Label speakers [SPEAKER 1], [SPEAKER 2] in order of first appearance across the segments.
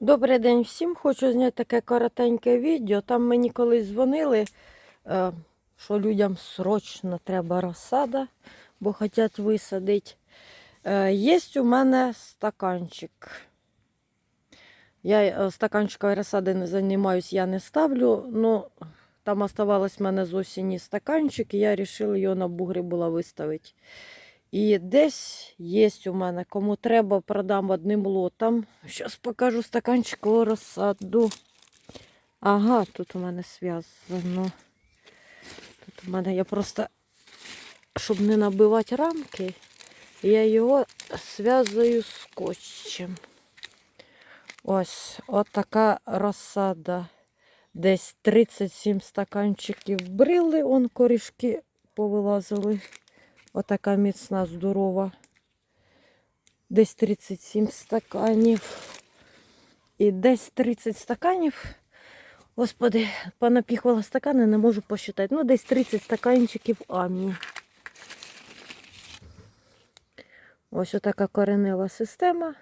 [SPEAKER 1] Добрий день всім. Хочу зняти таке коротеньке відео. Там мені колись дзвонили, е, що людям срочно треба розсада, бо хочуть висадити. Е, Є у мене стаканчик. Я е, стаканчикової розсади не займаюся, я не ставлю. Ну, там оставалось в мене з осені стаканчик, і я вирішила його на бугрі була виставити. І десь є у мене, кому треба, продам одним лотом. Зараз покажу стаканчикову розсаду. Ага, тут у мене зв'язано. Тут у мене я просто, щоб не набивати рамки, я його зв'язую скотчем. Ось, от така розсада. Десь 37 стаканчиків брили, он корішки повилазили. Отака міцна, здорова. Десь 37 стаканів. І десь 30 стаканів. Господи, понапіхувала стакани, не можу посчитати. Ну, десь 30 стаканчиків амі. Ось отака коренева система.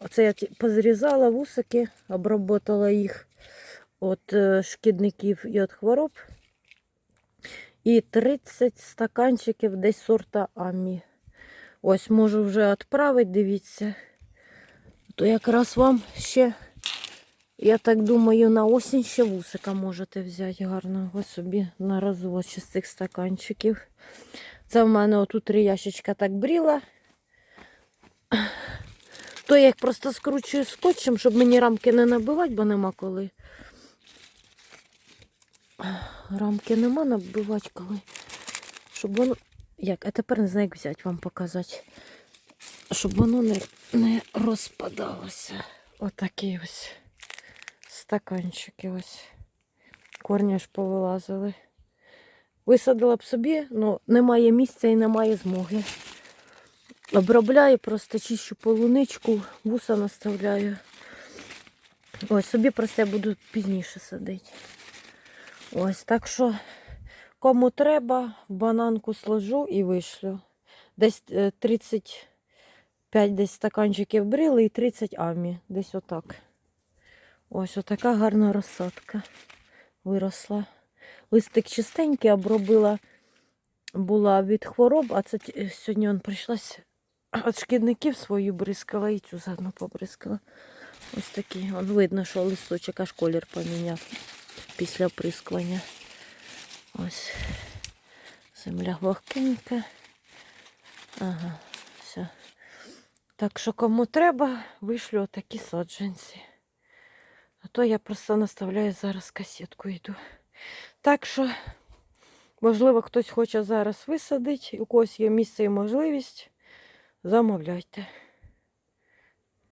[SPEAKER 1] Оце я позрізала вусики, обработала їх від е, шкідників і від хвороб. І 30 стаканчиків десь сорта Амі. Ось можу вже відправити, дивіться. То якраз вам ще, я так думаю, на осінь ще вусика можете взяти гарного собі на розвод ще з цих стаканчиків. Це в мене отут три ящичка так бріла. То я їх просто скручую скотчем, щоб мені рамки не набивати, бо нема коли. Рамки нема набивати коли. Щоб воно. Як? А тепер не знаю, як взяти вам показати. Щоб воно не, не розпадалося. Отакі ось стаканчики ось. Корні ж повилазили. Висадила б собі, але немає місця і немає змоги. Обробляю, просто чищу полуничку, вуса наставляю. Ось собі просто я буду пізніше садити. Ось так що, кому треба, бананку сложу і вишлю. Десь е, 35 десь стаканчиків брили і 30 амі. Десь отак. Ось отака гарна розсадка виросла. Листик чистенький, обробила була від хвороб, а це сьогодні он прийшлась від шкідників свою бризкала і цю заодно побризкала. Ось такий. Он видно, що листочок аж колір поміняв після оприскування. Ось. Земля вогкенька. Ага, все. Так що кому треба, вишлю такі саджанці. А то я просто наставляю зараз касетку йду. Так що, можливо, хтось хоче зараз висадити, у когось є місце і можливість, замовляйте.